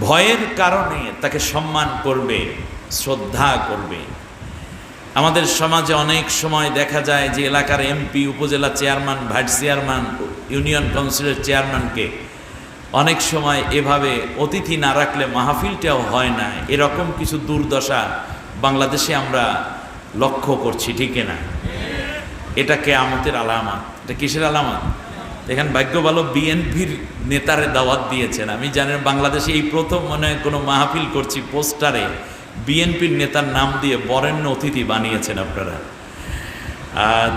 ভয়ের কারণে তাকে সম্মান করবে, শ্রদ্ধা করবে। আমাদের সমাজে অনেক সময় দেখা যায় যে এলাকার এমপি, উপজেলা চেয়ারম্যান, ভাইস চেয়ারম্যান, ইউনিয়ন কাউন্সিলের চেয়ারম্যানকে অনেক সময় এভাবে অতিথি না রাখলে মাহফিলটাও হয় না। এরকম কিছু দুর্দশা বাংলাদেশে আমরা লক্ষ্য করছি, ঠিক না? এটা কেয়ামতের আলামত। এটা কিসের আলামত? এখানে ভাগ্য ভালো বিএনপির নেতারে দাওয়াত দিয়েছেন। আমি জানেন বাংলাদেশে এই প্রথম মনে হয় কোনো মাহফিল করছি পোস্টারে বিএনপির নেতার নাম দিয়ে বরেণ্য অতিথি বানিয়েছেন আপনারা।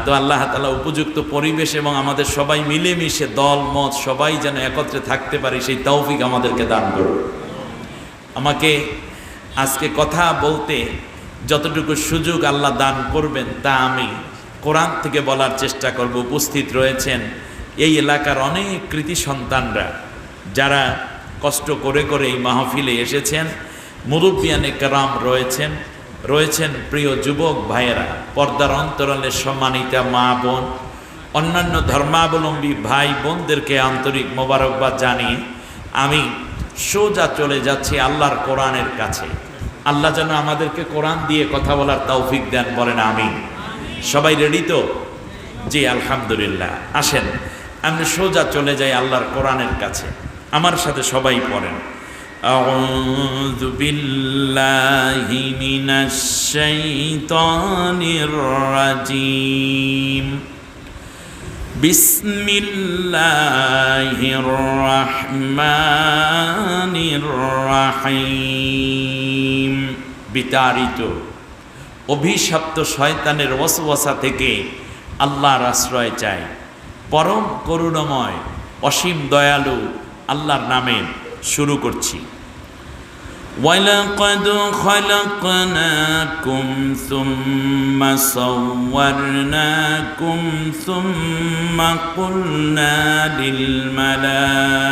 তো আল্লাহ তালা উপযুক্ত পরিবেশ এবং আমাদের সবাই মিলেমিশে দল, মত সবাই যেন একত্রে থাকতে পারি, সেই তৌফিক আমাদেরকে দান করুন। আমাকে আজকে কথা বলতে যতটুকু সুযোগ আল্লাহ দান করবেন তা আমি কোরআন থেকে বলার চেষ্টা করব। উপস্থিত রয়েছেন এই এলাকার অনেক কৃতি সন্তানরা যারা কষ্ট করে করে এই মাহফিলে এসেছেন, মুরব্বিয়ানে কারাম রয়েছেন রয়েছেন প্রিয় যুবক ভাইয়েরা, পর্দার অন্তরালে সম্মানিতা মা বোন, অন্যান্য ধর্মাবলম্বী ভাই বোনদেরকে আন্তরিক মোবারকবাদ জানিয়ে আমি সোজা চলে যাচ্ছি আল্লাহর কোরআনের কাছে। আল্লাহ যেন আমাদেরকে কোরআন দিয়ে কথা বলার তৌফিক দেন, বলেন আমি সবাই রেডি তো? জি, আলহামদুলিল্লাহ। আসেন। আমি সোজা চলে যাই আল্লাহর কোরআনের কাছে আমার সাথে সবাই পড়েন أعوذ بالله من الشيطان الرجيم بسم الله الرحمن الرحيم বিতাড়িত অভিশপ্ত শয়তানের ওসওয়াসা থেকে আল্লাহর আশ্রয় চাই পরম করুণময় অসীম দয়ালু আল্লাহর নামে শুরু করছি ولقد خلقناكم ثم صورناكم ثم قلنا للملائكة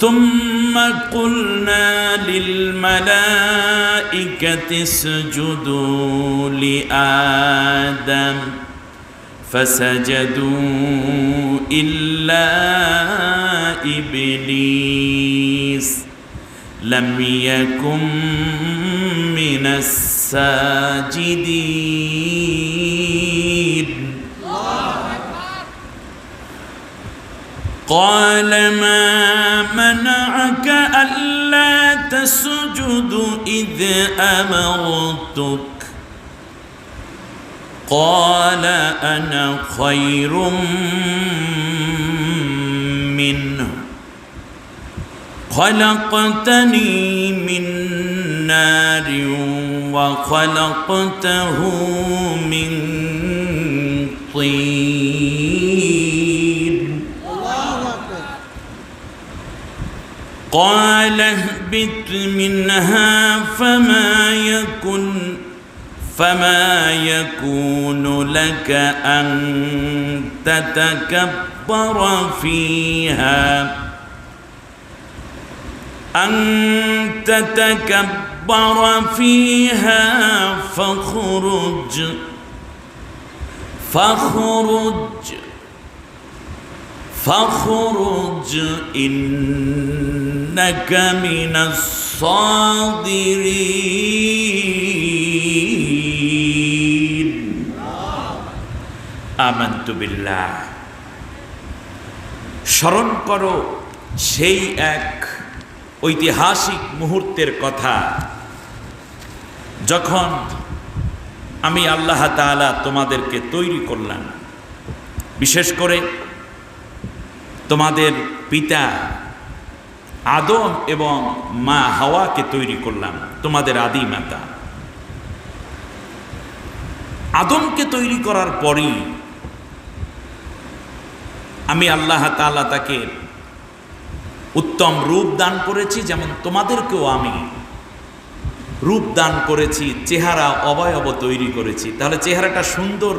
ثم قلنا للملائكة اسجدوا لآدم فسجدوا إلا إبليس لم يكن من الساجدين. قال ما منعك ألا تسجد إذ أمرتك؟ قال أنا خير منه. خلقتني من نار وخلقته من طين. قال اهبط منها فما فما يكون لك أن تتكبر فيها. أن تتكبر فيها فاخرج فاخرج فاخرج إنك من الصاغرين. আমান্তুবিল্লা স্মরণ করো সেই এক ঐতিহাসিক মুহূর্তের কথা, যখন আমি আল্লাহ তালা তোমাদেরকে তৈরি করলাম। বিশেষ করে তোমাদের পিতা আদম এবং মা হাওয়াকে তৈরি করলাম, তোমাদের আদি মাতা। আদমকে তৈরি করার পরই আমি আল্লাহ তাআলা তাকে উত্তম রূপ দান করেছি, যেমন তোমাদেরকেও আমি রূপ দান করেছি, চেহারা অবয়ব তৈরি করেছি। তাহলে চেহারাটা সুন্দর,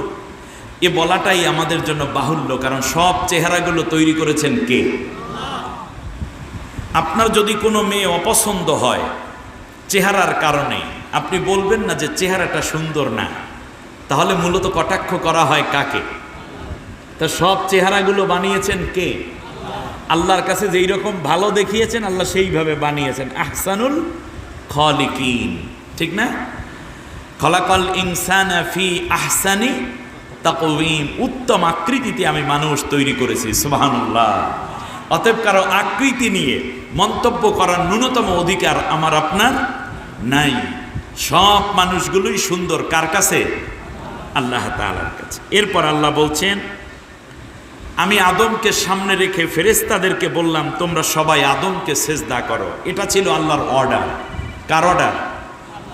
এ বলাটাই আমাদের জন্য বাহুল্য, কারণ সব চেহারাগুলো তৈরি করেছেন কে? আপনার যদি কোনো মেয়ে অপছন্দ হয় চেহারার কারণে, আপনি বলবেন না যে চেহারাটা সুন্দর না, তাহলে মূলত কটাক্ষ করা হয় কাকে? তা সব চেহারাগুলো বানিয়েছেন কে? আল্লাহর কাছে যেই রকম ভালো দেখিয়েছেন, আল্লাহ সেইভাবে বানিয়েছেন। আহসানুল খলিকিন। ঠিক না? খলাকল ইনসান ফি আহসানি তাকওয়িম। উত্তম আকৃতিতে আমি মানুষ তৈরি করেছি, সুবহানাল্লাহ। অতএব কারও আকৃতি নিয়ে মন্তব্য করার ন্যূনতম অধিকার আমার আপনার নাই। সব মানুষগুলোই সুন্দর। কার কাছে? আল্লাহ তাআলার কাছে। এরপর আল্লাহ বলছেন আমি আদমকে সামনে রেখে ফেরেস্তাদেরকে বললাম, তোমরা সবাই আদমকে সেজদা করো। এটা ছিল আল্লাহর অর্ডার কার অর্ডার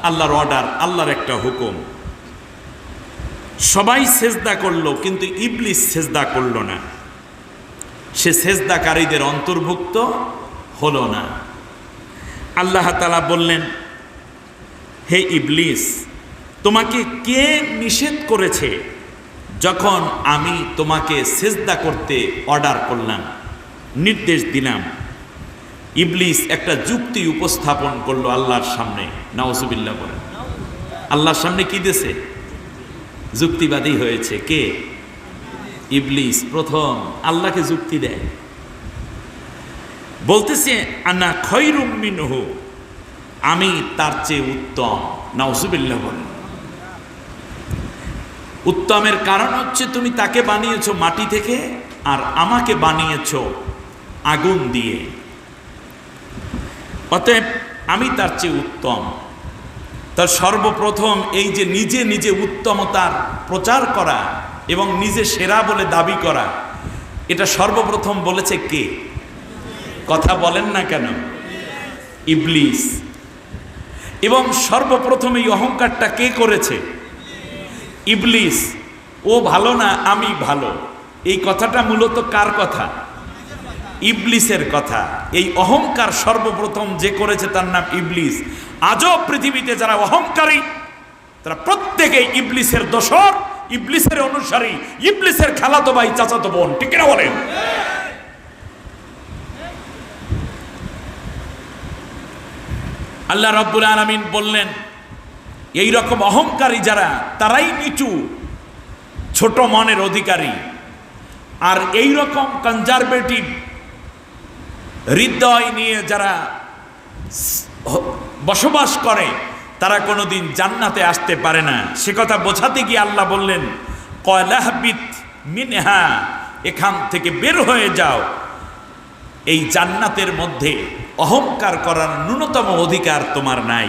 আল্লাহর অর্ডার আল্লাহর একটা হুকুম। সবাই সেজদা করল, কিন্তু ইবলিস সেজদা করল না। সে সেজদাকারীদের অন্তর্ভুক্ত হলো না। আল্লাহ তালা বললেন, হে ইবলিস, তোমাকে কে নিষেধ করেছে? যখন আমি তোমাকে সেজদা করতে অর্ডার করলাম, নির্দেশ দিলাম, ইবলিস একটা যুক্তি উপস্থাপন করল আল্লাহর সামনে। নাওজুবিল্লাহ বলেন। আল্লাহর সামনে কি দেছে যুক্তিবাদী হয়েছে কে? ইবলিস প্রথম আল্লাহকে যুক্তি দেয়। বলতেছে, আনা খৈরুম আমি তার চেয়ে উত্তম। নাউজুবিল্লাহ বলেন। উত্তমের কারণ হচ্ছে তুমি তাকে বানিয়েছো মাটি থেকে আর আমাকে বানিয়েছো আগুন দিয়ে। অতএব আমি তার চেয়ে উত্তম। তার সর্বপ্রথম এই যে নিজে নিজে উত্তমতার প্রচার করা এবং নিজে সেরা বলে দাবি করা, এটা সর্বপ্রথম বলেছে কে? কথা বলেন না কেন? ইবলিস। এবং সর্বপ্রথম এই অহংকারটা কে করেছে? ইবলিস, ও ভালো না, আমি ভালো। এই কথাটা মূলত কার কথা? ইবলিসের কথা। এই অহংকার সর্বপ্রথম যে করেছে তার নাম ইবলিস। আজও পৃথিবীতে যারা অহংকারী, তারা প্রত্যেকে ইবলিসের দোসর ইবলিসের অনুসারী, ইবলিসের খালাতো ভাই, চাচাতো বোন, ঠিক না বলেন? আল্লাহ রব্বুল আলমিন বললেন এই রকম অহংকারী যারা, তারাই নিচু, ছোট মনের অধিকারী। আর এই রকম কনজারভেটিভ হৃদয় নিয়ে যারা বসবাস করে, তারা কোনোদিন জান্নাতে আসতে পারে না। সে কথা বোঝাতে গিয়ে আল্লাহ বললেন কয়লাহবিত মিনহা, এখান থেকে বের হয়ে যাও। এই জান্নাতের মধ্যে অহংকার করার ন্যূনতম অধিকার তোমার নাই।